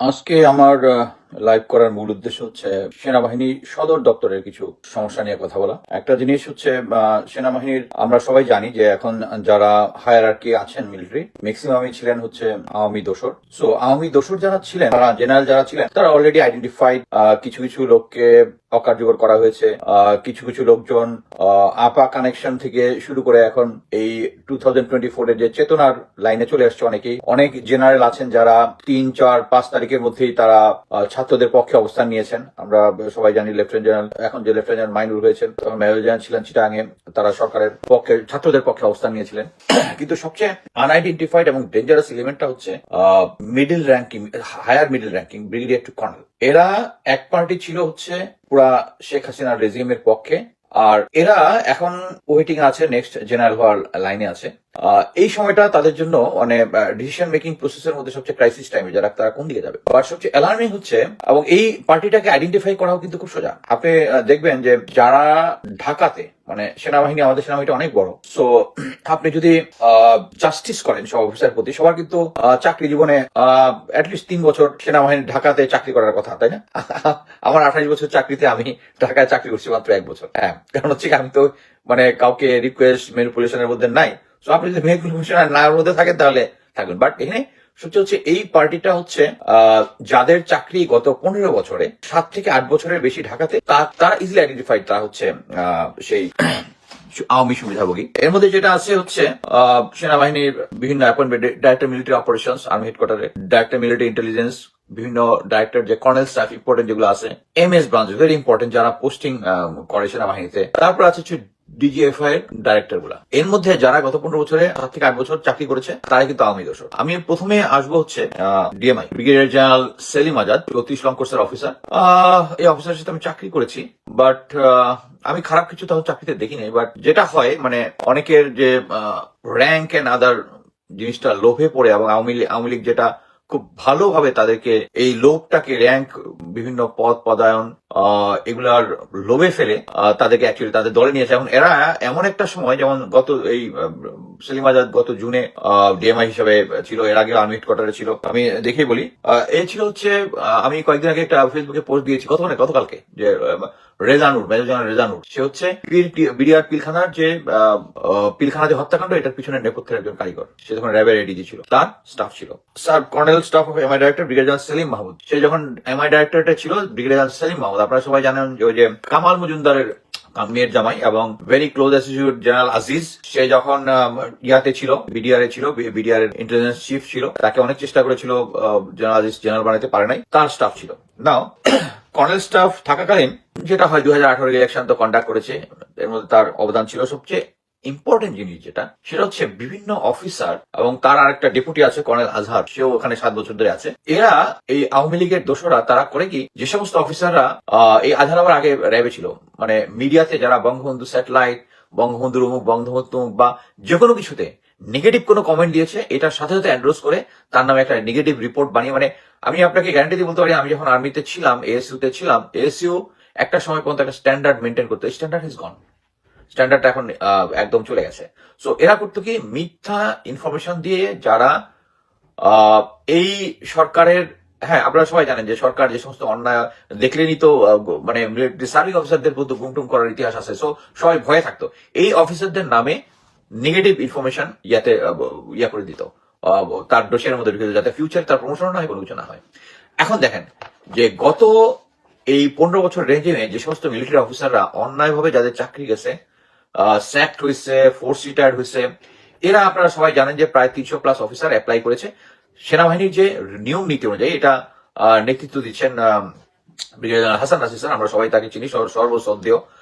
আজকে আমার লাইভ করার মূল উদ্দেশ্য হচ্ছে সেনাবাহিনী সদর দপ্তরের কিছু সমস্যা নিয়ে কথা বলা। একটা জিনিস হচ্ছে সেনাবাহিনীর আমরা সবাই জানি যে এখন যারা হায়ার আছেন মিলিটারি ম্যাক্সিমামই ছিলেন হচ্ছে আওয়ামী দোসর। সো আওয়ামী দোসর যারা ছিলেন, তারা জেনারেল যারা ছিলেন, তারা অলরেডি আইডেন্টিফাইড কিছু কিছু লোককে অকার্যকর করা হয়েছে। কিছু কিছু লোকজন আপা কানেকশন থেকে শুরু করে এখন এই টু থাউজেন্ড টোয়েন্টি ফোর এর যে চেতনার লাইনে চলে আসছে অনেকেই। অনেক জেনারেল আছেন যারা তিন, চার, পাঁচ তারিখের মধ্যেই তারা ছাত্রদের পক্ষে অবস্থান নিয়েছেন। আমরা সবাই জানি লেফটেন্যান্ট জেনারেল এখন যে লেফটেন্যান্ট জেনারেল মাইনুর হয়েছেন, তখন মেজর জেনারেল ছিলেন চিটাঙে তারা সরকারের পক্ষে, ছাত্রদের পক্ষে অবস্থান নিয়েছিলেন। কিন্তু সবচেয়ে আনআইডেন্টিফাইড এবং ডেঞ্জারাস এলিমেন্টটা হচ্ছে middle ranking higher middle ranking brigadier to colonel এরা এক পার্টি ছিল হচ্ছে পুরা শেখ হাসিনার রেজিমের পক্ষে, আর এরা এখন ওয়েটিং আছে নেক্সট জেনারেল হওয়ার লাইনে আছে। এই সময়টা তাদের জন্য মানে ডিসিশন মেকিং প্রসেসের মধ্যে সবচেয়ে ক্রাইসিস টাইমে যারা তারা কোন দিকে যাবে? আর সবচেয়ে অ্যালার্মিং হচ্ছে, এবং এই পার্টিটাকে আইডেন্টিফাই করাও কিন্তু খুব সোজা। আপনি দেখবেন যে যারা ঢাকাতে মানে সেনাবাহিনী, আমাদের সেনাবাহিনী অনেক বড় সো আপনি যদি জাস্টিস করেন সব অফিসার প্রতি, সবার কিন্তু চাকরি জীবনে তিন বছর সেনাবাহিনী ঢাকাতে চাকরি করার কথা, তাই না? আমার আঠাশ বছর চাকরিতে আমি ঢাকায় চাকরি করছি মাত্র এক বছর হ্যাঁ। কারণ হচ্ছে আমি তো মানে কাউকে রিকোয়েস্ট মেনিপুলেশনের মধ্যে নাই। সো আপনি যদি মেনিপুলেশন না মধ্যে থাকেন, তাহলে থাকবেন বাট এখানে সত্যি হচ্ছে, এই পার্টিটা হচ্ছে যাদের চাকরি গত পনেরো বছরে, সাত থেকে আট বছরের বেশি ঢাকাতে, তা- তারা ইজিলি আইডেন্টিফাইড তারা হচ্ছে সেই আওয়ামী সুবিধাভোগী এর মধ্যে যেটা আছে হচ্ছে সেনাবাহিনীর বিভিন্ন appointment director military operation army হেডকোয়ার্টারে director military intelligence বিভিন্ন ডাইরেক্টর যে কর্নেল স্টাফ ইম্পর্টেন্ট যেগুলো আছে M S branch very important যারা পোস্টিং করে সেনাবাহিনীতে। তারপর আছে ডিজিএফআই এর ডাইরেক্টরগুলা। এর মধ্যে যারা গত পনেরো বছরে সাত থেকে আট বছর চাকরি করেছে তারা কিন্তু আওয়ামী দোষর। আমি প্রথমে আসব হচ্ছে DMI brigadier general Selim Azad চৌত্রিশ লং কোর্সের অফিসার এই অফিসারের সাথে আমি চাকরি করেছি বাট আমি খারাপ কিছু তখন চাকরিতে দেখিনি বাট যেটা হয় মানে অনেকের যে র্যাঙ্ক এন্ড আদার জিনিসটা লোভে পড়ে এবং আওয়ামী আওয়ামী লীগ যেটা খুব ভালোভাবে তাদেরকে এই লোভটাকে র্যাঙ্ক বিভিন্ন পদ, পদায়ন এগুলার লোভে ফেলে তাদেরকে অ্যাকচুয়ালি তাদের দলে নিয়েছে এখন এরা এমন একটা সময়, যেমন গত এই সেলিম আজাদ গত জুনে ডিএমআই হিসাবে ছিল, এর আগে আর্মি হেডকোয়ার্টারে ছিল। আমি দেখেই বলি এই ছিল হচ্ছে আমি কয়েকদিন আগে একটা ফেসবুকে পোস্ট দিয়েছি কত মানে গতকালকে, যে রেজানুর জেনারেল রেজানুর। সে হচ্ছে বিডিআর পিলখানার যে পিলখানা যে হত্যাকাণ্ড, এটার পিছনে নেপথ্যের একজন কারিগর। সে যখন র্যাবের এডিজি ছিল। তার স্টাফ ছিল। Sir, colonel staff of MI director brigadier general Selim Mahmud. সে যখন এমআই ডাইরেক্টরটা ছিল ব্রিগেডিয়ার জেনারেল সেলিম মাহমুদ। আপনারা সবাই জানেন যে কামাল মজুমদারের মেয়ের জামাই এবং very close associate general Aziz সে যখন ইয়াতে ছিল বিডিআর এ ছিল বিডিআর এর ইন্টেলিজেন্স চিফ ছিল, তাকে অনেক চেষ্টা করেছিল জেনারেল আজিজ জেনারেল বানাতে পারে নাই। তার স্টাফ ছিল। নাও কর্নেল স্টাফ থাকাকালীন, যেটা হয় দুই হাজার আঠারো ইলেকশন তো কন্ডাক্ট করেছে, এর মধ্যে তার অবদান ছিল সবচেয়ে ইম্পর্টেন্ট জিনিস যেটা, সেটা হচ্ছে বিভিন্ন অফিসার এবং তার আরেকটা ডেপুটি আছে, কর্নেল আজহার, সেও ওখানে সাত বছর ধরে আছে। এরা এই আওয়ামী লীগের দোষরা, তারা করে কি, যে সমস্ত অফিসাররা এই আজহার আবার আগে র্যাবে ছিল। মানে মিডিয়াতে যারা বঙ্গবন্ধু স্যাটেলাইট বঙ্গবন্ধুর অমুক বঙ্গবন্ধু বা যে কোনো কিছুতে নেগেটিভ কোনো কমেন্ট দিয়েছে, এটার সাথে সাথে অ্যান্ড্রোস করে তার নামে একটা নেগেটিভ রিপোর্ট বানিয়ে মানে আমি আপনাকে গ্যারান্টি দিয়ে বলতে পারি, আমি যখন আর্মিতে ছিলাম এএসইউ তে ছিলাম এএসইউ একটা সময় পর্যন্ত একটা স্ট্যান্ডার্ড মেনটেন করতে স্ট্যান্ডার্ড ইজ গন স্ট্যান্ডার্ডটা এখন একদম চলে গেছে। সো এরা করতো কি, মিথ্যা ইনফরমেশন দিয়ে যারা এই সরকারের হ্যাঁ আপনারা সবাই জানেন যে সরকার যে সমস্ত অন্যায় দেখলেনই তো মানে সার্ভিং অফিসারদের প্রতি গুমটুম করার ইতিহাস আছে। সো সবাই ভয়ে থাকতো। এই অফিসারদের নামে নেগেটিভ ইনফরমেশন ইয়াতে ইয়া করে দিত। তার দোষের মধ্যে ঢুকে যাতে ফিউচার তার প্রমোশন না হয় কোনো কিছু না হয়। এখন দেখেন যে গত এই পনেরো বছর রেঞ্জে যে সমস্ত মিলিটারি অফিসাররা অন্যায়ভাবে যাদের চাকরি গেছে স্যাক্ট হয়েছে ফোর্স রিটায়ার্ড হয়েছে এরা আপনারা সবাই জানেন যে প্রায় তিনশো প্লাস অফিসার অ্যাপ্লাই করেছে। সেনাবাহিনীর যে নিয়ম নীতি অনুযায়ী এটা নেতৃত্ব দিচ্ছেন হাসান নাসির স্যার আমরা সবাই তাকে চিনি সর- সর্বশ্রদ্ধেয়। আহ,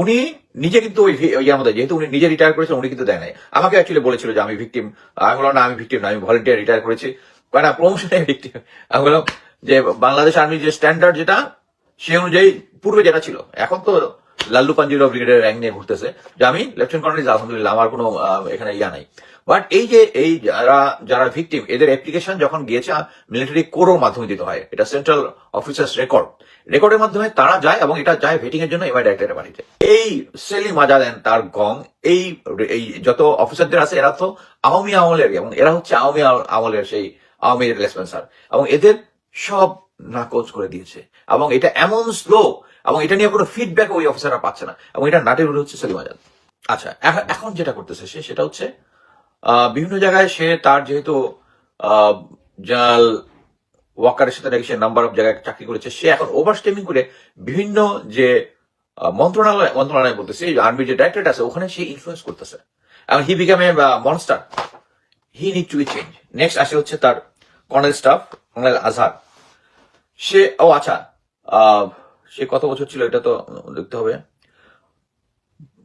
উনি নিজে কিন্তু ওই ইয়ার মধ্যে, যেহেতু উনি নিজে রিটায়ার করেছেন উনি কিন্তু দেয় নাই। আমাকে অ্যাকচুয়ালি বলেছিল যে আমি ভিক্টিম আমি বললাম, না, আমি ভিক্টিম না, আমি ভলেন্টিয়ার রিটায়ার করেছি। না প্রমোশনে ভিক্টিম আমি বললাম যে, বাংলাদেশ আর্মির যে স্ট্যান্ডার্ড যেটা, সে অনুযায়ী পূর্বে যেটা ছিল। এখন তো লাল্লু পাঞ্জিরাও ব্রিগেডের র্যাঙ্ক নিয়ে ঘুরতেছে। যে আমি লেফটেন্যান্ট কর্নেল আলহামদুলিল্লাহ, আমার কোনো এখানে ইয়া নাই। বাট এই যে, এই যারা যারা ভিকটিম এদের অ্যাপ্লিকেশন যখন গিয়েছে মিলিটারি কোরোর মাধ্যমে দিতে হয়। এটা সেন্ট্রাল অফিসার্স রেকর্ড রেকর্ডের মাধ্যমে তারা যায় এবং এটা যায় ভেটিং এর জন্য এমআই ডাইরেক্টরের বাড়িতে। এই সেলিম আজাদেন তার গং এই এই যত অফিসারদের আছে, এরা তো আওয়ামী আমলের, এবং এরা হচ্ছে আওয়ামী আমলের সেই আওয়ামী রেসপন্সার এবং এদের সব নাকচ করে দিয়েছে। এবং এটা এমন স্লো এবং এটা নিয়ে কোনো ফিডব্যাক ওই অফিসাররা পাচ্ছে না। এবং এটা নাটের হচ্ছে সেলিম আজাদ। আচ্ছা এখ- এখন যেটা করতেছে সে, সেটা হচ্ছে বিভিন্ন জায়গায় সে তার যেহেতু জেনারেল ওয়াকারের সাথে নাকি সে নাম্বার অফ জায়গায় চাকরি করেছে, সে এখন ওভার স্টেমিং করে বিভিন্ন যে মন্ত্রণালয় মন্ত্রণালয় বলতেছে আর্মির যে ডাইরেক্টরেট আছে, ওখানে সে ইনফ্লুয়েস করতেছে। এবং he become a monster he need to be change next আসে হচ্ছে তার কর্নেল স্টাফ কর্নেল আজহার সে, ও আচ্ছা সে কত বছর ছিল এটা তো দেখতে হবে।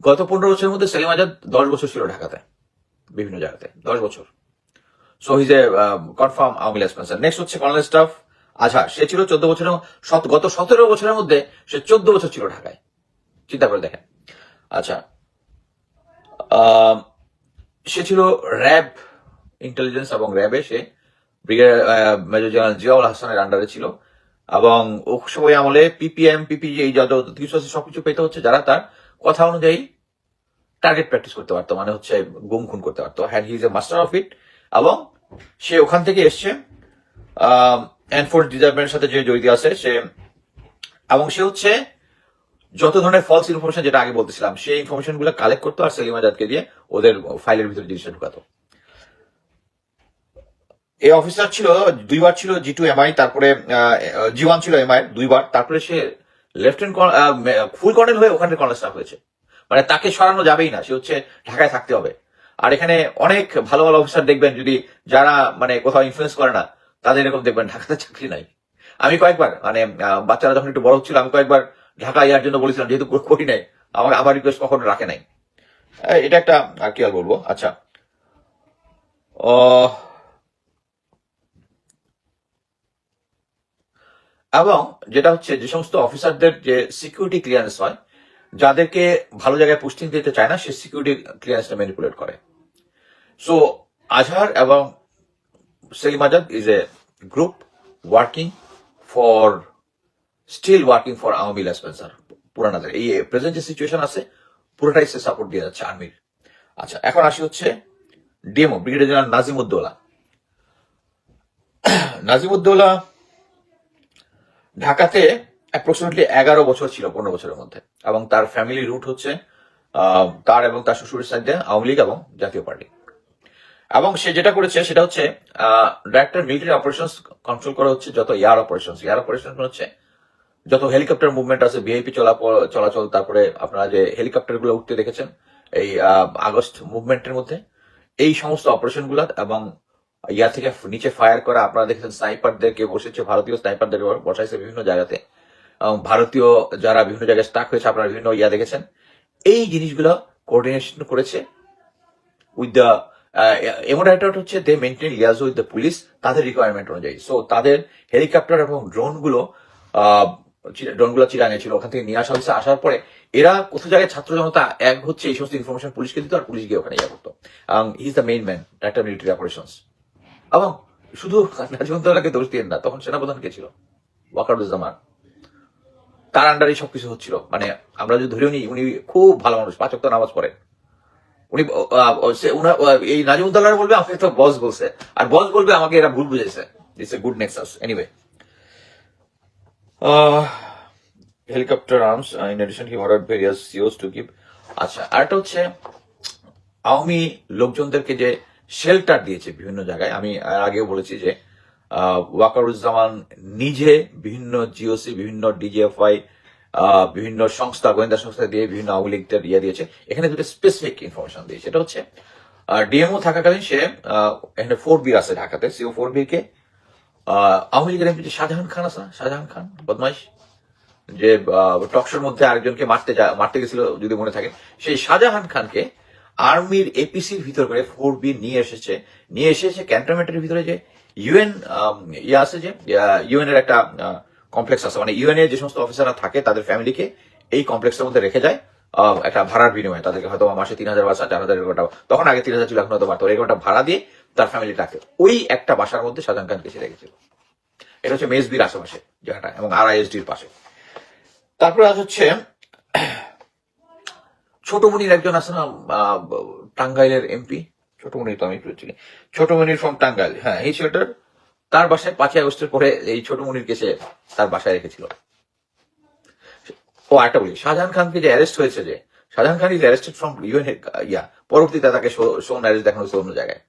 গত পনেরো বছরের মধ্যে সেলিম আজাদ দশ বছর ছিল ঢাকাতে। বিভিন্ন জায়গাতে, দশ বছর। So his a confirm Awami League sponsor next হচ্ছে কর্নেল স্টাফ আজহার সে ছিল চোদ্দ বছরের গত সতেরো বছরের মধ্যে সে চোদ্দ বছর ছিল ঢাকায়। চিন্তা করে দেখেন। আচ্ছা সে ছিল র্যাব ইন্টেলিজেন্স এবং র্যাবে সে ব্রিগেডিয়ার মেজর জেনারেল জিয়াউল হাসানের আন্ডারে ছিল। এবং সময় আমলে পিপিএম পিপি এই যত কিছু আছে সবকিছু পেতে হচ্ছে যারা তার কথা অনুযায়ী টার্গেট প্র্যাকটিস করতে পারতো মানে হচ্ছে গুম খুন করতে পারতো। And he is a master of it এবং সে ওখান থেকে এসছে এনফোর্স ডিপার্টমেন্টের সাথে যে জড়িত আছে, সে, এবং সে হচ্ছে যত ধরনের ফলস ইনফরমেশন যেটা আগে বলতেছিলাম, সেই ইনফরমেশনগুলো কালেক্ট করতো আর সেলিম আজাদকে দিয়ে ওদের ফাইলের ভিতরে জিনিসটা ঢুকাতো। এই অফিসার ছিল, দুইবার ছিল জি টু এমআই তারপরে জি ওয়ান ছিল এমআই দুইবার। তারপরে সে লেফটেন্যান্ট ফুল কর্নেল হয়ে ওখানে কর্নেল স্টাফ হয়েছে। মানে তাকে সরানো যাবেই না, সে হচ্ছে ঢাকায় থাকতে হবে। আর এখানে অনেক ভালো ভালো অফিসার দেখবেন, যদি যারা মানে কোথাও ইনফ্লুয়েন্স করে না, তাদের এরকম দেখবেন, ঢাকাতে চাকরি নাই। আমি কয়েকবার মানে বাচ্চারা যখন একটু বড় হচ্ছিল, আমি কয়েকবার ঢাকা ইয়ার জন্য বলেছিলাম, যেহেতু করি নাই, আমার আমার রিকোয়েস্ট কখনো রাখে নাই। এটা একটা, আর কি আর বলব? আচ্ছা। এবং যেটা হচ্ছে, যে সমস্ত অফিসারদের যে সিকিউরিটি ক্লিয়ারেন্স হয় যাদেরকে ভালো জায়গায় পোস্টিং দিতে চায় না, সে সিকিউরিটি ক্লিয়ারেন্সটা ম্যানিপুলেট করে। সো আজহার এবং Selim Azad is a group working for still working for Awami sponsor পুরানাদের এই প্রেজেন্ট যে সিচুয়েশন আছে, পুরোটাই সে সাপোর্ট দিয়ে যাচ্ছে আর্মির আচ্ছা এখন আসি হচ্ছে DMO brigadier general Nazimuddaula. Nazimuddaula ঢাকাতে অ্যাপ্রক্সিমেটলি এগারো বছর ছিল, পনেরো বছরের মধ্যে। এবং তার ফ্যামিলি রুট হচ্ছে তার এবং তার শ্বশুরের সাইডে আওয়ামী লীগ এবং জাতীয় পার্টি। এবং সে যেটা করেছে, সেটা হচ্ছে ডাইরেক্টর মিলিটারি অপারেশন কন্ট্রোল করা হচ্ছে, যত এয়ার অপারেশন এয়ার অপারেশন হচ্ছে, যত হেলিকপ্টার মুভমেন্ট আছে ভিআইপি চলাচল, তারপরে আপনারা যে হেলিকপ্টারগুলো উঠতে দেখেছেন, এই আগস্ট মুভমেন্টের মধ্যে, এই সমস্ত অপারেশনগুলা এবং ইয়া থেকে নিচে ফায়ার করা, আপনারা দেখেছেন স্নাইপারদেরকে বসেছে, ভারতীয় স্নাইপারদের বসাইছে বিভিন্ন জায়গাতে। ভারতীয় যারা বিভিন্ন জায়গায় স্টাক হয়েছে, আপনারা বিভিন্ন ইয়া দেখেছেন। এই জিনিসগুলো কোঅর্ডিনেশন করেছে উইথ দ্য এমন একটা হচ্ছে they maintain liaison with the police তাদের রিকোয়ারমেন্ট অনুযায়ী। সো তাদের হেলিকপ্টার এবং ড্রোনগুলো ড্রোনগুলো চিরাঙে ছিল, ওখান থেকে নিয়ে আসা হয়েছে। আসার পরে এরা কোথাও জায়গায় ছাত্র জনতা এক হচ্ছে এই সমস্ত ইনফরমেশন পুলিশকে দিত আর পুলিশ গিয়ে ওখানে ইয়া করতো। Is the main man doctor military operations এবং শুধু নাজিমুদ্দৌলাকে দোষ দিয়ে না, তখন সেনাপ্রধান কে ছিল? ওয়াকারুজ্জামান। তার আন্ডারে সবকিছু হচ্ছিল। মানে আমরা যদি ধরেও নিই, উনি খুব ভালো মানুষ পাঁচ ওয়াক্ত নামাজ পড়েন। উনি এই নাজিমুদ্দৌলার বলবে, আমাকে তো বস বলছে। আর বস বলবে, আমাকে এরা ভুল বুঝেছে it's a good nexus anyway helicopter arms in addition he order various COs to give আচ্ছা আরেকটা হচ্ছে, আওয়ামী লোকজনদেরকে যে শেল্টার দিয়েছে বিভিন্ন জায়গায়, আমি আগেও বলেছি যে ওয়াকারুজ্জামান নিজে বিভিন্ন জিওসি বিভিন্ন ডিজিএফআই বিভিন্ন সংস্থা, গোয়েন্দা সংস্থা দিয়ে বিভিন্ন আওয়ামী লীগদের ইয়ে দিয়েছে। এখানে দুটো স্পেসিফিক ইনফরমেশন দিয়েছে। এটা হচ্ছে ডিএমও থাকাকালীন সে এখানে ফোর বি আছে ঢাকাতে। সিও ফোর বির কে আওয়ামী লীগের এমপি শাহজাহান খান আছে, শাহজাহান খান, বদমাইশ, যে টকশোর মধ্যে আরেকজনকে মারতে মারতে গেছিল যদি মনে থাকে। সেই শাহজাহান খানকে আর্মির এপিসির ভিতর করে ফোর বি নিয়ে এসেছে। নিয়ে এসেছে ক্যান্টনমেন্টের ভিতরে যে ইউএন ইয়ে আছে যে ইউএন এর একটা কমপ্লেক্স আছে। মানে ইউএন এর যে সমস্ত অফিসাররা থাকে, তাদের ফ্যামিলিকে এই কমপ্লেক্সের মধ্যে রেখে যায় একটা ভাড়ার বিনিময়ে। তাদেরকে হয়তো মাসে তিন হাজার বা চার হাজার এরকম তখন আগে তিন হাজার ছিল, এখন হয়তো বাড়তো এরকম একটা ভাড়া দিয়ে তার ফ্যামিলি থাকে ওই একটা বাসার মধ্যে শাহজাহান খানকে সে রেখেছিল। এটা হচ্ছে মেজবির আশেপাশে, জায়গাটা, এবং আর আইএসডির পাশে। তারপরে আজ হচ্ছে, ছোটমণির একজন আছে না টাঙ্গাইলের এমপি। ছোটমণি তো আমি চিনি ছোটমণির ফ্রম টাঙ্গাইল হ্যাঁ এই ছেলেটার তার বাসায় পাঁচই আগস্টের পরে এই ছোট মুনিরকে সে তার বাসায় রেখেছিল। ও একটা বলি, শাহজাহান খানকে যে অ্যারেস্ট হয়েছে যে, Shahjahan Khan is arrested from UN ইয়া, পরবর্তীতে তাকে সোন অ্যারেস্ট দেখানো হয়েছে অন্য জায়গায়।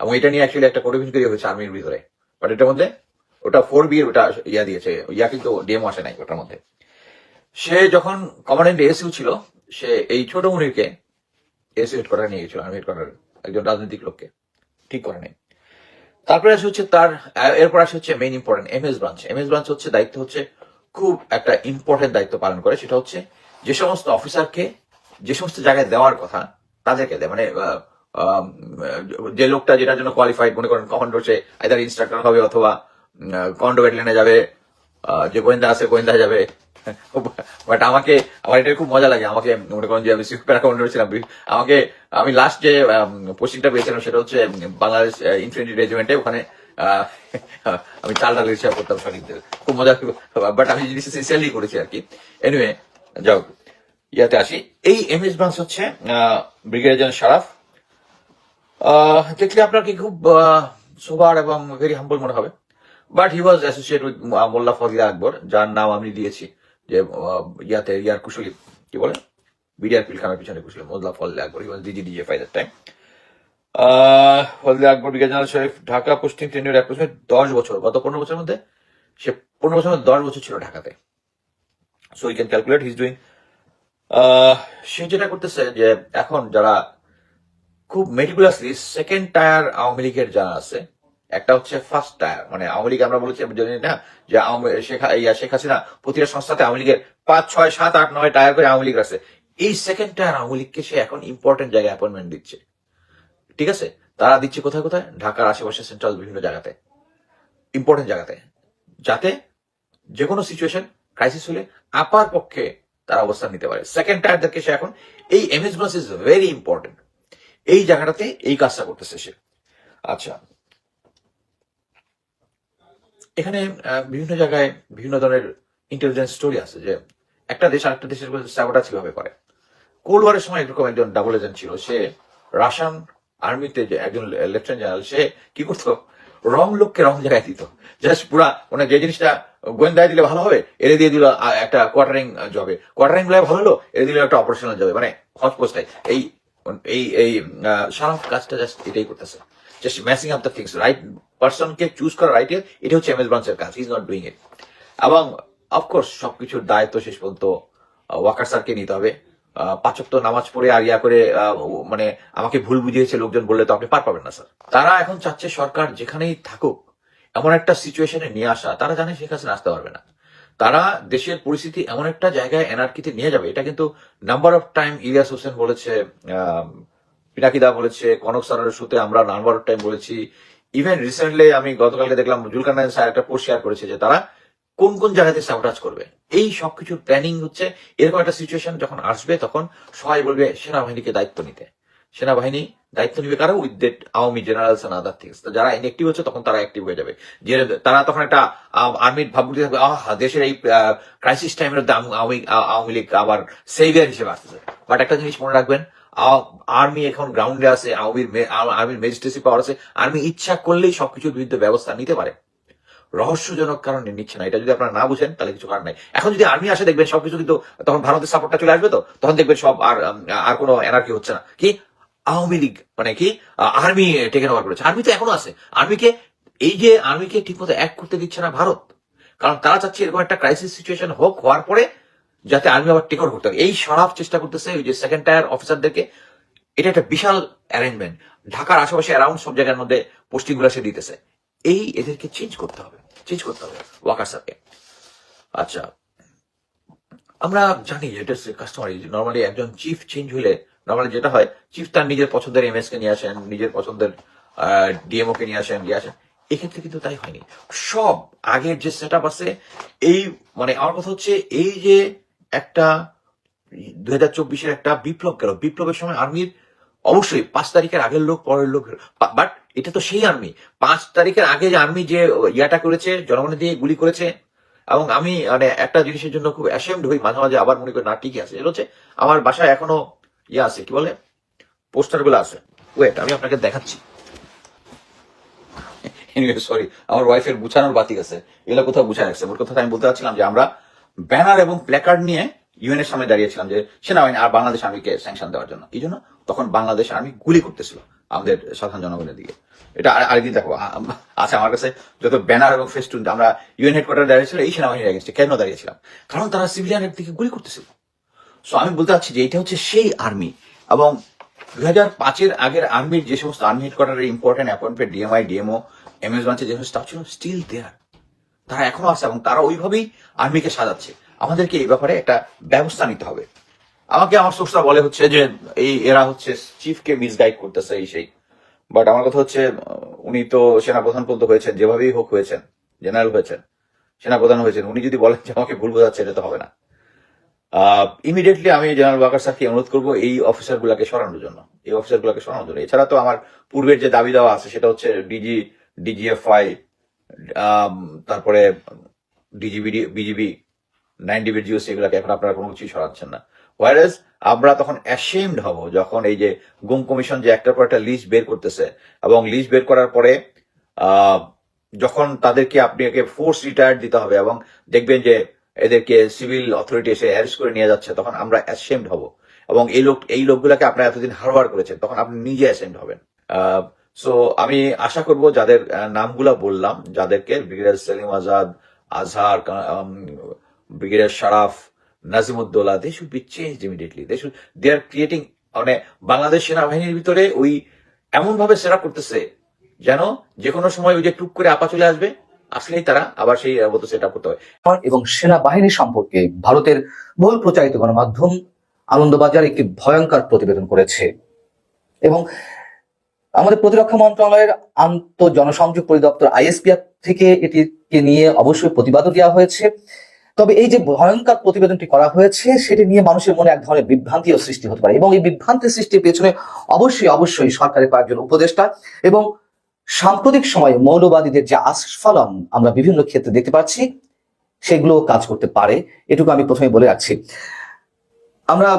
এবং এটা নিয়ে অ্যাকচুয়ালি একটা হয়েছে আর্মির ভিতরে। বাট এটার মধ্যে ওটা ফোর বি ওটা ইয়া দিয়েছে, ইয়া কিন্তু ডিএমও আসে নাই ওটার মধ্যে। সে যখন কমান্ডেন্ট এসইউ ছিল, সে এই ছোট মুনিরকে এসইউ হেডকোয়ার্টার নিয়ে গেছিল আর্মি হেডকোয়ার্টার একজন রাজনৈতিক লোককে ঠিক করে নেই তারপরে আসে হচ্ছে তার, এরপর আসে হচ্ছে main important M S branch M S branch হচ্ছে দায়িত্ব হচ্ছে খুব একটা ইম্পর্টেন্ট দায়িত্ব পালন করে, সেটা হচ্ছে যে সমস্ত অফিসারকে, যে সমস্ত জায়গায় দেওয়ার কথা, তাদেরকে দেয়। মানে যে লোকটা যেটার জন্য কোয়ালিফাইড মনে করেন কমান্ডো সে আইদার ইনস্ট্রাক্টর হবে অথবা কমান্ডো ব্যাটালিয়নে যাবে যে গোয়েন্দা আছে গোয়েন্দা যাবে। বাট আমাকে আমার এটা খুব মজা লাগে আমাকে মনে করেন যে আমি সুপার কমান্ডার ছিলাম আমাকে আমি লাস্ট যে পোস্টিংটা পেয়েছিলাম সেটা হচ্ছে বাংলাদেশ ইনফেন্ট্রি রেজিমেন্টে ওখানে আমি চাল ডাল হিসাব করতাম সৈনিকদের। খুব মজা বাট আমি জিনিস সিনসিয়ারলি করেছি আর কি। এনিওয়ে যাও ইয়াতে আসি। এই এম এস ব্রাঞ্চ হচ্ছে ব্রিগেডিয়ার জেনারেল শারাফ আহ, দেখলে আপনার কি খুব সোবার এবং ভেরি হাম্বল মনে হবে। But he was associate with Molla Fazle Akbar যার নাম আমি দিয়েছি। যে ইয়াতে ইয়ার কুশলী, কি বলে? বিডিআর পিলখানার পিছনে কুশলী Molla Fazle Akbar he was DGFI time Fazle Akbar general Sharif, Dhaka posting tenure approximate দশ বছর, গত পনেরো বছরের মধ্যে, সে পনেরো বছর দশ বছর ছিল ঢাকাতে। So you can calculate his doing সে যেটা করতেছে যে, এখন যারা খুব মেটিকুলাসলি সেকেন্ড টায়ার আওয়ামী লীগের যারা আছে একটা হচ্ছে ফার্স্ট টায়ার মানে আওয়ামী লীগ আমরা বলেছি না, যে শেখ হাসিনা প্রতিটা সংস্থাতে আওয়ামী লীগের পাঁচ, ছয়, সাত, আট, নয় টায়ার করে আওয়ামী লীগ আছে। এই সেকেন্ড টায়ার আওয়ামী লীগকে সে এখন ইম্পর্টেন্ট জায়গায় অ্যাপয়েন্টমেন্ট দিচ্ছে। ঠিক আছে? তারা দিচ্ছে কোথায় কোথায়? ঢাকার আশেপাশে সেন্ট্রাল বিভিন্ন জায়গাতে। ইম্পর্টেন্ট জায়গাতে। যাতে যে কোনো সিচুয়েশন ক্রাইসিস হলে আপার পক্ষে তারা অবস্থান নিতে পারে। সেকেন্ড টায়ারদেরকে সে এখন, এই এমএস ইজ ভেরি ইম্পর্টেন্ট এই জায়গাটাতে এই কাজটা করতেছে সে। আচ্ছা। এখানে বিভিন্ন জায়গায় বিভিন্ন ধরনের ইন্টেলিজেন্স স্টোরি আছে যে একটা দেশ আরেকটা দেশের স্যাবোটাজ কীভাবে করে? কোল্ড ওয়ারের সময় এরকম একজন ডাবল এজেন্ট ছিল, সে রাশিয়ান আর্মিতে যে একজন লেফটেন্যান্ট জেনারেল সে কি করতো? রং লোককে রং জায়গায় দিত। জাস্ট পুরা মানে যে জিনিসটা গোয়েন্দায় দিলে ভালো হবে এর দিয়ে দিল একটা কোয়ার্টারিং জবে কোয়ার্টারিংগুলো ভালো হলো এর দিল একটা অপারেশনাল জবে মানে হজ পোস্টাই এই এই এই সারা কাজটা জাস্ট এটাই করতেছে। Just matching up the things right পার্সনকে choose করা রাইট এটা হচ্ছে এম এস ব্রাঞ্চের কাজ ইজ নট ডুইং ইট এবং অফকোর্স সবকিছুর দায়িত্ব শেষ পর্যন্ত ওয়াকার স্যারকে নিতে হবে। পাচক তো নামাজ পড়ে আর ইয়া করে মানে আমাকে ভুল বুঝিয়েছে, লোকজন বললে তো আপনি পার পাবেন না স্যার তারা এখন চাচ্ছে সরকার যেখানেই থাকুক, এমন একটা সিচুয়েশনে নিয়ে আসা, তারা জানে শেখ হাসিনা আসতে পারবে না। তারা দেশের পরিস্থিতি এমন একটা জায়গায় এনআরকিতে নিয়ে যাবে, এটা কিন্তু number of time Ilias Hossain বলেছে পিনাকিদা বলেছে, কনক স্যারের শুতে আমরা নাম্বার অফ টাইম বলেছি ইভেন রিসেন্টলি আমি গতকালকে দেখলাম জুলকার নাইন স্যার একটা পোস্ট শেয়ার করেছে যে তারা কোন কোন জায়গাতে সাবোটাজ করবে। এই সবকিছুর প্ল্যানিং হচ্ছে এরকম একটা সিচুয়েশন যখন আসবে তখন সবাই বলবে সেনাবাহিনীকে দায়িত্ব নিতে। সেনাবাহিনী দায়িত্ব নিবে কারও? With that Awami generals and other things যারা ইনএক্টিভ হচ্ছে তখন তারা অ্যাক্টিভ হয়ে যাবে। যে তারা তখন একটা আর্মির ভাবমূর্তি থাকবে, আহ, দেশের এই ক্রাইসিস টাইমের আওয়ামী- আওয়ামী লীগ আবার সেভিয়ার হিসেবে আসতেছে। বাট একটা জিনিস মনে রাখবেন আর্মি এখন গ্রাউন্ডে আছে আর্মির আর্মির ম্যাজিস্ট্রেসি পাওয়ার আছে। আর্মি ইচ্ছা করলেই সবকিছুর বিরুদ্ধে ব্যবস্থা নিতে পারে। রহস্যজনক কারণে নিচ্ছে না। এটা যদি আপনারা না বুঝেন, তাহলে কিছু কারণ নাই। এখন যদি আর্মি আসে, দেখবেন সবকিছু কিন্তু তখন ভারতের সাপোর্টটা চলে আসবে তো? তখন দেখবেন সব আর আর কোনো এনার্কি হচ্ছে না। কি? আওয়ামী লীগ মানে কি? আর্মি টেকেন ওভার করেছে। আর্মি তো এখনও আছে। আর্মিকে, এই যে আর্মিকে ঠিকমতো এক করতে দিচ্ছে না ভারত, কারণ তারা চাচ্ছে এরকম একটা ক্রাইসিস সিচুয়েশন হোক, হওয়ার পরে যাতে আর্মি আবার টেক করতে পারে। এই সরাব চেষ্টা করতেছে ওই যে সেকেন্ড টায়ার অফিসারদেরকে এটা একটা বিশাল অ্যারেঞ্জমেন্ট ঢাকার আশেপাশে অ্যারাউন্ড সব জায়গার মধ্যে পোস্টিংগুলো সে দিতেছে। এই এদেরকে চেঞ্জ করতে হবে। চেঞ্জ করতে হবে ওয়াকার স্যারকে। আচ্ছা আমরা জানি এটা কাস্টমার নর্মালি একজন চিফ চেঞ্জ হলে নর্মালি যেটা হয় চিফ তার নিজের পছন্দের এমএস কে নিয়ে আসেন, নিজের পছন্দের ডিএমও কে নিয়ে আসেন, দিয়ে আসেন। এক্ষেত্রে কিন্তু তাই হয়নি। সব আগের যে সেট আছে, এই মানে আমার কথা হচ্ছে, এই যে একটা, দুই হাজার চব্বিশের একটা বিপ্লব গেল। বিপ্লবের সময় আর্মির অবশ্যই পাঁচ তারিখের আগের লোক, পরের লোক বাট এটা তো সেই আর্মি। পাঁচ তারিখের আগে যে আর্মি যে ইয়াটা করেছে, জনগণের দিয়ে গুলি করেছে, এবং আমি মানে একটা জিনিসের জন্য খুব অ্যাসেমড হই, মাঝে মাঝে আবার মনে করি, না, ঠিকই আছে। এটা হচ্ছে আমার বাসায় এখনও ইয়ে আছে, কি বলে? পোস্টারগুলো আছে। ওয়েট আমি আপনাকে দেখাচ্ছি। সরি আমার ওয়াইফের গুছানোর বাতি আছে এগুলো কোথাও গুছায় রাখছে। ওর কথা আমি বলতে চাচ্ছিলাম যে আমরা ব্যানার এবং প্ল্যাকার্ড নিয়ে ইউএন এর সামনে দাঁড়িয়েছিলাম যে সেনাবাহিনী আর বাংলাদেশ আর্মিকে স্যাংশন দেওয়ার জন্য। কি জন্য তখন বাংলাদেশ আর্মি গুলি করতেছিল আমাদের সাধারণ জনগণের দিকে। এটা আর- আরেকদিন দেখো আছে আমার কাছে যত ব্যানার এবং ফেস্টুন আমরা ইউএন হেডকোয়ার্টার দাঁড়িয়েছিল এই সেনাবাহিনীর এগেনস্টে কেন দাঁড়িয়েছিলাম? কারণ তারা সিভিলিয়ানের দিকে গুলি করতেছিল। সো আমি বলতে চাচ্ছি যে এটা হচ্ছে সেই আর্মি এবং দুই হাজার পাঁচের আগের আর্মির যে সমস্ত army হেডকোয়ার্টারের important appointment DMI DMO MS ব্রাঞ্চে যে সমস্ত স্টিল দেয়ার তারা এখনও আছে এবং তারা ওইভাবেই আর্মিকে সাজাচ্ছে। আমাদেরকে এই ব্যাপারে একটা ব্যবস্থা নিতে হবে। আমাকে আমার সোর্সরা বলে হচ্ছে যে, এই এরা হচ্ছে চিফকে মিসগাইড করতেছে এই সেই। বাট আমার কথা হচ্ছে, উনি তো সেনাপ্রধান পর্যন্ত হয়েছেন, যেভাবেই হোক হয়েছেন জেনারেল হয়েছেন, সেনাপ্রধান হয়েছেন, উনি যদি বলেন যে আমাকে ভুল বোঝাচ্ছে, এটা তো হবে না। ইমিডিয়েটলি আমি জেনারেল ওয়াকার স্যারকে অনুরোধ করব এই অফিসার গুলাকে সরানোর জন্য, এই অফিসার গুলাকে সরানোর জন্য। এছাড়া তো আমার পূর্বের যে দাবি দেওয়া আছে, সেটা হচ্ছে ডিজি ডিজিএফআই তারপরে ডিজিবি বিজিবি নাইন ডিবির জিওসি এগুলাকে এখন আপনারা কোনো কিছুই সরাচ্ছেন না। ওয়ারেজ আমরা তখন অ্যাশেমড হব যখন এই যে গুম কমিশন যে একটার পর একটা লিস্ট বের করতেছে এবং লিস্ট বের করার পরে যখন তাদেরকে আপনাকে ফোর্স রিটায়ার দিতে হবে এবং দেখবেন যে এদেরকে সিভিল অথরিটি এসে অ্যারেস্ট করে নিয়ে যাচ্ছে, তখন আমরা অ্যাশেমড হব। এবং এই লোক, এই লোকগুলাকে আপনারা এতদিন হারবার করেছেন, তখন আপনি নিজে অ্যাশেমড হবেন। সো আমি আশা করব যাদের নামগুলা বললাম, যাদেরকে brigadier Selim Azad, Azhar brigadier Sharaf, Nazimuddoula they should be change immediately they should they are creating মানে বাংলাদেশ সেনাবাহিনীর ভিতরে ওই এমন ভাবে সেরা করতেছে যেন যে কোনো সময় ওই যে টুক করে আপা চলে আসবে, আসলেই তারা আবার সেই মতো সেট করতে হবে এবং সেনাবাহিনী সম্পর্কে ভারতের বহুল প্রচারিত গণমাধ্যম আনন্দবাজার একটি ভয়ঙ্কর প্রতিবেদন করেছে। এবং আমাদের প্রতিরক্ষা মন্ত্রণালয়ের আন্ত জনসংযোগ পরিদপ্তর আইএসপিআর থেকে এটিকে নিয়ে অবশ্যই প্রতিবাদও দেওয়া হয়েছে। তবে এই যে ভয়ঙ্কর প্রতিবেদনটি করা হয়েছে, সেটি নিয়ে মানুষের মনে এক ধরনের বিভ্রান্তিও সৃষ্টি হতে পারে এবং এই বিভ্রান্তি সৃষ্টির পেছনে অবশ্যই অবশ্যই সরকারের কয়েকজন উপদেষ্টা এবং সাম্প্রতিক সময়ে মৌলবাদীদের যে আস্ফলন আমরা বিভিন্ন ক্ষেত্রে দেখতে পাচ্ছি সেগুলো কাজ করতে পারে। এটুকু আমি প্রথমে বলে রাখছি। আমরা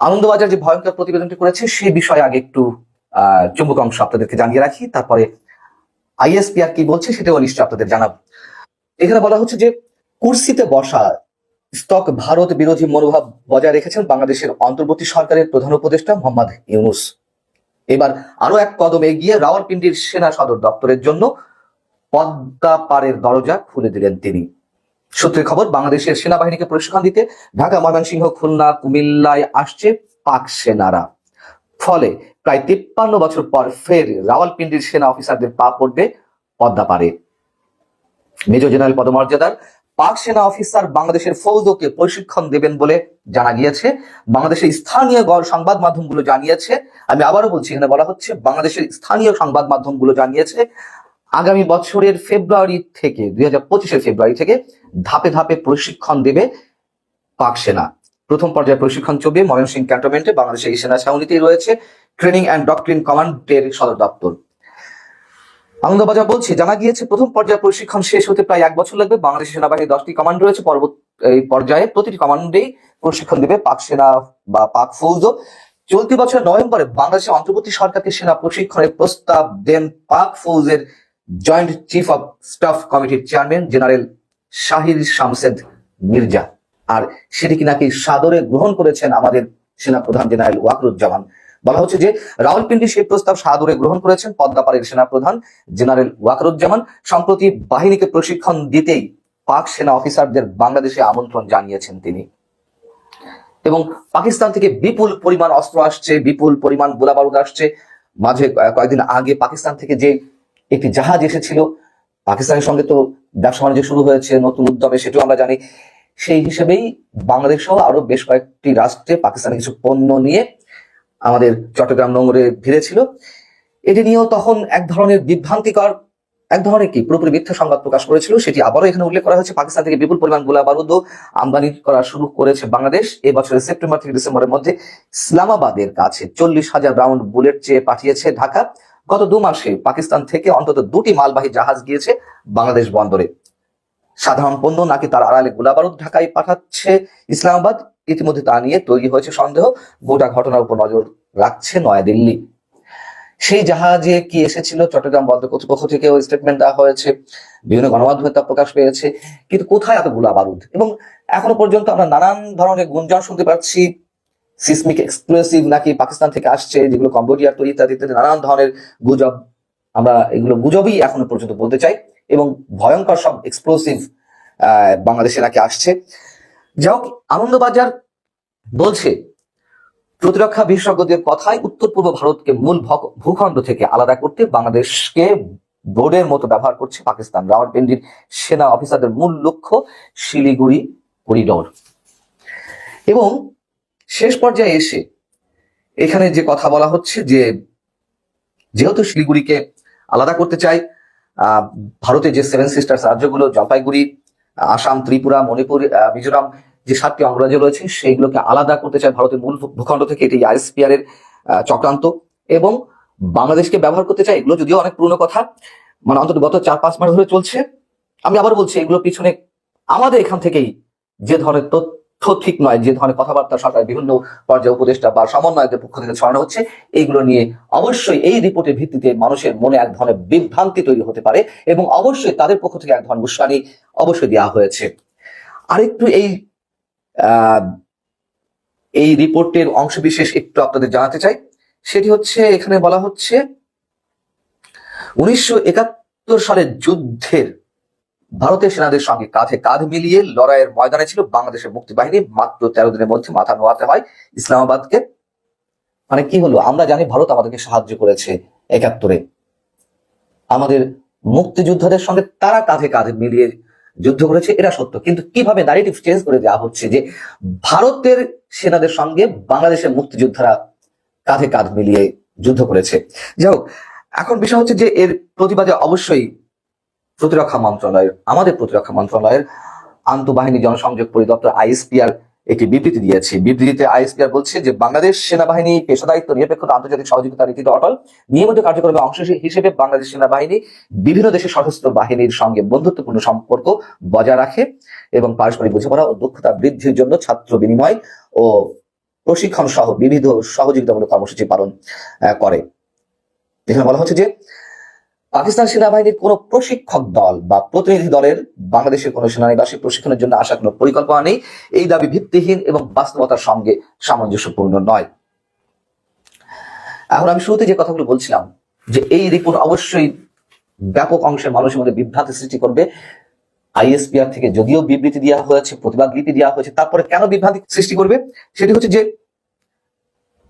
আনন্দবাজার যে ভয়ঙ্কর প্রতিবেদনটি করেছে সেই বিষয়ে আগে একটু চুম্বক অংশ আপনাদেরকে জানিয়ে রাখি, তারপরে আইএসপিআর কি বলছে সেটাও নিশ্চয়ই আপনাদের জানাব। এখানে বলা হচ্ছে যে, কুর্সিতে বসা স্তক ভারত বিরোধী মনোভাব বজায় রেখেছেন বাংলাদেশের অন্তর্বর্তী সরকারের প্রধান উপদেষ্টা মোহাম্মদ ইউনুস। এবার আরও এক কদম এগিয়ে রাওয়ালপিন্ডির সেনা সদর দপ্তরের জন্য পদ্মা পারের দরজা খুলে দিলেন তিনি। সূত্রের খবর, বাংলাদেশের সেনাবাহিনীকে প্রশিক্ষণ দিতে ঢাকা ময়মনসিংহ, খুলনা, কুমিল্লায় আসছে পাক সেনারা। ফলে প্রায় তিপ্পান্ন বছর পর ফের রাওয়ালপিন্ডির সেনা অফিসারদের পা পড়বে পদ্মা পারে মেজর জেনারেল পদমর্যাদার পাক সেনা অফিসার বাংলাদেশের ফৌজকে প্রশিক্ষণ দেবেন বলে জানা গিয়েছে। বাংলাদেশের স্থানীয় গণ- সংবাদ মাধ্যমগুলো জানিয়েছে। আমি আবারও বলছি, এখানে বলা হচ্ছে, বাংলাদেশের স্থানীয় সংবাদ মাধ্যমগুলো জানিয়েছে, আগামী বছরের ফেব্রুয়ারি থেকে, দুই হাজার ফেব্রুয়ারি থেকে ধাপে ধাপে প্রশিক্ষণ দেবে পাক সেনা। প্রথম পর্যায়ে প্রশিক্ষণ চলবে ময়মনসিংহ ক্যান্টনমেন্টে। বাংলাদেশের এই সেনা ছাউনিতেই রয়েছে। ট্রেনিং অ্যান্ড ডক্ট্রিন কমান্ডের সদর দপ্তর। আনন্দবাজার বলছে, জানা গিয়েছে, প্রথম পর্যায়ে প্রশিক্ষণ শেষ হতে প্রায় এক বছর লাগবে। বাংলাদেশ সেনাবাহিনীর দশটি কমান্ড রয়েছে। পরবর্তী পর্যায়ে প্রতিটি কমান্ডেই প্রশিক্ষণ দেবে পাক সেনা বা পাক ফৌজ চলতি বছর নভেম্বরে বাংলাদেশের অন্তর্বর্তী সরকারকে সেনা প্রশিক্ষণের প্রস্তাব দেন পাক ফৌজের জয়েন্ট চিফ অফ স্টাফ কমিটির চেয়ারম্যান জেনারেল শাহির শামসেদ মির্জা। আর সেটিকে নাকি সাদরে গ্রহণ করেছেন আমাদের সেনা প্রধান জেনারেল ওয়াকরুজ্জামান? বলা হচ্ছে যে রাওয়ালপিন্ডি সেই প্রস্তাব সাদরে গ্রহণ করেছেন পদ্মাপাড়ের সেনা প্রধান জেনারেল ওয়াকরুজ্জামান। সম্প্রতি বাহিনীকে প্রশিক্ষণ দিতেই পাক সেনা অফিসারদের বাংলাদেশে আমন্ত্রণ জানিয়েছেন তিনি। এবং পাকিস্তান থেকে বিপুল পরিমাণ অস্ত্র আসছে, বিপুল পরিমাণ গোলাবারুদ আসছে। মাঝে কয়েকদিন আগে পাকিস্তান থেকে যে একটি জাহাজ এসেছিল, পাকিস্তানের সঙ্গে তো ব্যবসা বাণিজ্য শুরু হয়েছে, নতুন উদ্যমে সেটাও আমরা জানি। সেই হিসেবেই বাংলাদেশ সহ আরও বেশ কয়েকটি রাষ্ট্রে পাকিস্তানের কিছু পণ্য নিয়ে আমাদের চট্টগ্রাম নোংরে ভিড়েছিল এটি নিয়েও তখন এক ধরনের বিভ্রান্তিকর, এক ধরনের কি পুরোপুরি মিথ্যা সংবাদ প্রকাশ করেছিল, সেটি আবারও এখানে উল্লেখ করা হয়েছে। পাকিস্তান থেকে বিপুল পরিমাণ গোলা বারুদ আমদানি করা শুরু করেছে বাংলাদেশ। এই বছরের সেপ্টেম্বর থেকে ডিসেম্বরের মধ্যে ইসলামাবাদের কাছে চল্লিশ হাজার রাউন্ড বুলেট চেয়ে পাঠিয়েছে ঢাকা। গত দু মাসে পাকিস্তান থেকে অন্তত দুটি মালবাহী জাহাজ গিয়েছে বাংলাদেশ বন্দরে। সাধারণ পণ্য নাকি তার আড়ালে গোলাবারুদ ঢাকায় পাঠাচ্ছে ইসলামাবাদ? ইতিমধ্যে তা নিয়ে তৈরি হয়েছে সন্দেহ। গোটা ঘটনার উপর নজর রাখছে নয়াদিল্লি। সেই জাহাজে কি এসেছিল? চট্টগ্রাম বন্দর কর্তৃপক্ষ থেকে স্টেটমেন্ট দেওয়া হয়েছে। বিভিন্ন গণমাধ্যমে তা প্রকাশ পেয়েছে। কিন্তু কোথায় এত গোলা বারুদ? এবং এখনও পর্যন্ত আমরা নানান ধরনের গুঞ্জন শুনতে পাচ্ছি। সিসমিক এক্সপ্লোসিভ নাকি পাকিস্তান থেকে আসছে, যেগুলো কম্বোডিয়ার তৈরি ইত্যাদি ইত্যাদি নানান ধরনের গুজব। আমরা এগুলো গুজবই এখনও পর্যন্ত বলতে চাই। এবং ভয়ঙ্কর সব এক্সপ্লোসিভ বাংলাদেশে নাকি আসছে। যাই হোক আনন্দবাজার বলছে প্রতিরক্ষা বিশেষজ্ঞদের কথায় উত্তর পূর্ব ভারতকে মূল ভূখণ্ড থেকে আলাদা করতে বাংলাদেশকে বোর্ডের মতো ব্যবহার করছে পাকিস্তান রাওয়ালপিন্ডির সেনা অফিসারদের মূল লক্ষ্য শিলিগুড়ি করিডোর। এবং শেষ পর্যায়ে এসে এখানে যে কথা বলা হচ্ছে যে যেহেতু শিলিগুড়িকে আলাদা করতে চাই আহ, ভারতের যে সেভেন সিস্টার রাজ্যগুলো জলপাইগুড়ি আসাম, ত্রিপুরা, মণিপুর মিজোরাম যে সাতটি অঙ্গরাজ্য রয়েছে, সেইগুলোকে আলাদা করতে চায় ভারতের মূল ভূখণ্ড থেকে এটি আইএসপিআর এর চক্রান্ত। এবং বাংলাদেশকে ব্যবহার করতে চায়, এগুলো যদিও অনেক পুরনো কথা মানে অন্তত গত চার পাঁচ মাস ধরে চলছে। আমি আবার বলছি, এগুলোর পিছনে আমাদের এখান থেকেই যে ধরনের তথ্য ঠিক নয় যে ধরনের কথাবার্তা সরকার বিভিন্ন পর্যায়ে উপদেষ্টা বা সমন্বয়কের পক্ষ থেকে ছড়ানো হচ্ছে, এইগুলো নিয়ে অবশ্যই এই রিপোর্টের ভিত্তিতে মানুষের মনে এক ধরনের বিভ্রান্তি তৈরি হতে পারে এবং অবশ্যই তাদের পক্ষ থেকে এক ধরনের উস্কানি অবশ্যই দেওয়া হয়েছে। আরেকটু এই এই রিপোর্টের অংশবিশেষ একটু আপনাদের জানাতে চাই। সেটি হচ্ছে, এখানে বলা হচ্ছে, উনিশশো একাত্তর সালের যুদ্ধের ভারতের সেনাদের সঙ্গে কাঁধে কাঁধ মিলিয়ে লড়াইয়ের ময়দানে ছিল বাংলাদেশের মুক্তি বাহিনী মাত্র তেরো দিনের মধ্যে মাথা নোয়াতে হয় ইসলামাবাদকে। মানে কি হলো? আমরা জানি ভারত আমাদেরকে সাহায্য করেছে একাত্তরে। আমাদের মুক্তিযোদ্ধাদের সঙ্গে তারা কাঁধে কাঁধে মিলিয়ে যুদ্ধ করেছে, এটা সত্য। কিন্তু কীভাবে নারেটিভ চেঞ্জ করে দেওয়া হচ্ছে যে ভারতের সেনাদের সঙ্গে বাংলাদেশের মুক্তিযোদ্ধারা কাঁধে কাঁধ মিলিয়ে যুদ্ধ করেছে? যাই হোক, এখন বিষয় হচ্ছে যে এর প্রতিবাদে অবশ্যই প্রতিরক্ষা মন্ত্রণালয়ের, আমাদের প্রতিরক্ষা মন্ত্রণালয়ের আন্তঃবাহিনী জনসংযোগ পরিদপ্তর আইএসপিআর একটি বিবৃতি দিয়েছে। বিবৃতিতে আইএসপিআর বলছে যে, বাংলাদেশ সেনাবাহিনী পেশাদারিত্ব, নিরপেক্ষ আন্তর্জাতিক সহযোগিতা নীতিতে অটল। নিয়মিত কার্যক্রমে অংশ হিসেবে বাংলাদেশ সেনাবাহিনী বিভিন্ন দেশের সশস্ত্র বাহিনীর সঙ্গে বন্ধুত্বপূর্ণ সম্পর্ক বজায় রাখে এবং পারস্পরিক বোঝাপড়া ও দক্ষতা বৃদ্ধির জন্য ছাত্র বিনিময় ও প্রশিক্ষণ সহ বিবিধ সহযোগিতামূলক কর্মসূচি পালন করে। এখানে বলা হচ্ছে যে পাকিস্তান সেনাবাহিনীর কোনো প্রশিক্ষক দল বা প্রতিনিধি দলের বাংলাদেশের কোনো সেনানিবাসী প্রশিক্ষণের জন্য আসার কোনো পরিকল্পনা নেই। এই দাবি ভিত্তিহীন এবং বাস্তবতার সঙ্গে সামঞ্জস্যপূর্ণ নয়। এখন আমি শুরুতে যে কথাগুলো বলছিলাম, যে এই রিপোর্ট অবশ্যই ব্যাপক অংশের মানুষের মধ্যে বিভ্রান্তি সৃষ্টি করবে। আইএসপিআর থেকে যদিও বিবৃতি দেওয়া হয়েছে, প্রতিবাদ লিপি দেওয়া হয়েছে, তারপরে কেন বিভ্রান্তি সৃষ্টি করবে? সেটি হচ্ছে যে,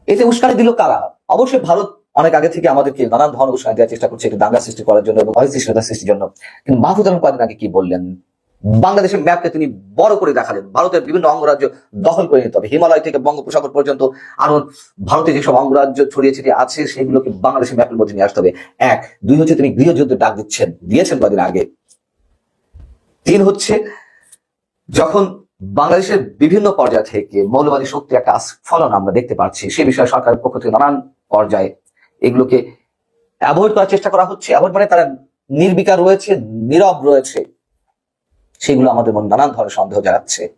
এতে উস্কানি দিল কারা? অবশ্যই ভারত অনেক আগে থেকে আমাদেরকে নানান ধরনের উস্কানি দেওয়ার চেষ্টা করছে, একটি দাঙ্গা সৃষ্টি করার জন্য এবং অস্থিরতা সৃষ্টির জন্য। কিন্তু মাহফুজ আলম কয়েকদিন আগে কি বললেন? বাংলাদেশের ম্যাপকে তিনি বড় করে দেখালেন। ভারতের বিভিন্ন অঙ্গরাজ্য দখল করে নিতে হবে। হিমালয় থেকে বঙ্গোপসাগর পর্যন্ত আরও ভারতে যেসব অঙ্গরাজ্য ছড়িয়ে ছিটিয়ে আছে, সেগুলোকে বাংলাদেশের ম্যাপের মধ্যে নিয়ে আসতে হবে। এক, দুই হচ্ছে তিনি গৃহযুদ্ধ ডাক দিচ্ছেন, দিয়েছেন কদিন আগে। তিন হচ্ছে, যখন বাংলাদেশের বিভিন্ন পর্যায় থেকে মৌলবাদী শক্তি একটা ফলন আমরা দেখতে পাচ্ছি, সে বিষয়ে সরকারের পক্ষ থেকে নানান পর্যায়ে এগুলোকে অ্যাভয়েড করার চেষ্টা করা হচ্ছে। অ্যাভয়েড মানে তারা নির্বিকার রয়েছে, নীরব রয়েছে। সেগুলো আমাদের মনে নানান ধরনের সন্দেহ জানাচ্ছে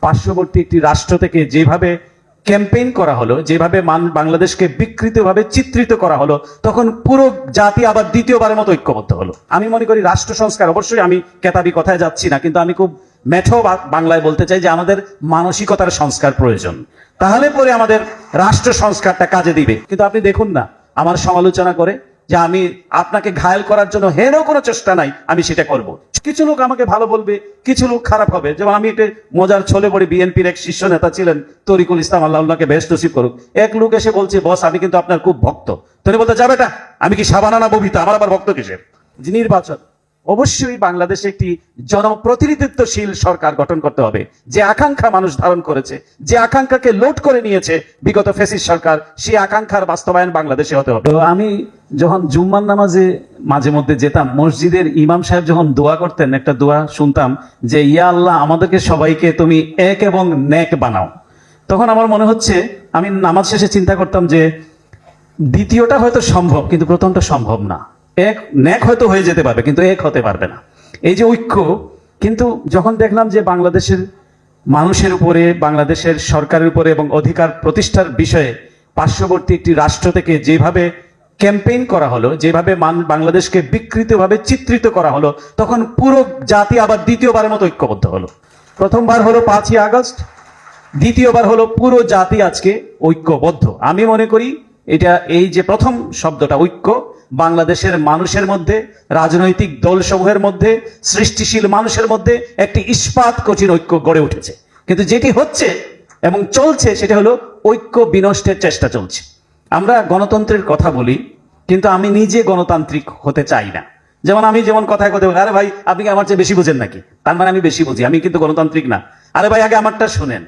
পার্শ্ববর্তী একটি রাষ্ট্র থেকে যেভাবে ক্যাম্পেইন করা হলো, যেভাবে মান- বাংলাদেশকে বিকৃতভাবে চিত্রিত করা হলো, তখন পুরো জাতি আবার দ্বিতীয়বারের মতো ঐক্যবদ্ধ হলো। আমি মনে করি রাষ্ট্র সংস্কার, অবশ্যই আমি কেতাবি কথায় যাচ্ছি না, কিন্তু আমি খুব মেঠো বাংলায় বলতে চাই যে আমাদের মানসিকতার সংস্কার প্রয়োজন। তাহলে পরে আমাদের রাষ্ট্র সংস্কারটা কাজে দিবে। কিন্তু আপনি দেখুন না আমার সমালোচনা করে যে আমি আপনাকে ঘায়ল করার জন্য হেনও কোনো চেষ্টা নাই, আমি সেটা করব। কিছু লোক আমাকে ভালো বলবে, কিছু লোক খারাপ হবে। যেমন আমি একটা মজার ছলে পড়ে বিএনপির এক শীর্ষ নেতা ছিলেন, তরিকুল ইসলাম আল্লাহকে বেশ নসিব করুক। এক লোক এসে বলছে, বস, আমি কিন্তু আপনার খুব ভক্ত। তুমি বলতে যাবে এটা আমি কি সাবানা না ববিতা? আমার আবার ভক্ত কিসের? নির্বাচন। অবশ্যই বাংলাদেশে একটি জনপ্রতিনিধিত্বশীল সরকার গঠন করতে হবে। যে আকাঙ্ক্ষা মানুষ ধারণ করেছে, যে আকাঙ্ক্ষাকে লোড করে নিয়েছে বিগত ফেসিস সরকার, সেই আকাঙ্ক্ষার বাস্তবায়ন বাংলাদেশে হতে হবে। আমি যখন জুম্মান নামাজে মাঝে মধ্যে যেতাম, মসজিদের ইমাম সাহেব যখন দোয়া করতেন, একটা দোয়া শুনতাম যে, ইয়া আল্লাহ, আমাদেরকে সবাইকে তুমি এক এবং নেক বানাও। তখন আমার মনে হচ্ছে, আমি নামাজ শেষে চিন্তা করতাম যে, দ্বিতীয়টা হয়তো সম্ভব, কিন্তু প্রথমটা সম্ভব না। এক, ন্যাক হয়তো হয়ে যেতে পারবে, কিন্তু এক হতে পারবে না। এই যে ঐক্য, কিন্তু যখন দেখলাম যে বাংলাদেশের মানুষের উপরে, বাংলাদেশের সরকারের উপরে এবং অধিকার প্রতিষ্ঠার বিষয়ে পার্শ্ববর্তী একটি রাষ্ট্র থেকে যেভাবে ক্যাম্পেইন করা হলো, যেভাবে বাংলাদেশকে বিকৃতভাবে চিত্রিত করা হলো, তখন পুরো জাতি আবার দ্বিতীয়বারের মতো ঐক্যবদ্ধ হলো। প্রথমবার হলো পাঁচই আগস্ট, দ্বিতীয়বার হলো পুরো জাতি আজকে ঐক্যবদ্ধ। আমি মনে করি এটা এই যে প্রথম শব্দটা, ঐক্য বাংলাদেশের মানুষের মধ্যে, রাজনৈতিক দলসমূহের মধ্যে, সৃষ্টিশীল মানুষের মধ্যে একটি ইস্পাত কঠিন ঐক্য গড়ে উঠেছে। কিন্তু যেটি হচ্ছে এবং চলছে সেটা হলো ঐক্য বিনষ্টের চেষ্টা চলছে। আমরা গণতন্ত্রের কথা বলি, কিন্তু আমি নিজে গণতান্ত্রিক হতে চাই না। যেমন আমি যেমন কথায় কথা বলি, আরে ভাই, আপনি কি আমার চেয়ে বেশি বুঝেন নাকি? তার মানে আমি বেশি বুঝি, আমি কিন্তু গণতান্ত্রিক না। আরে ভাই, আগে আমারটা শুনেন।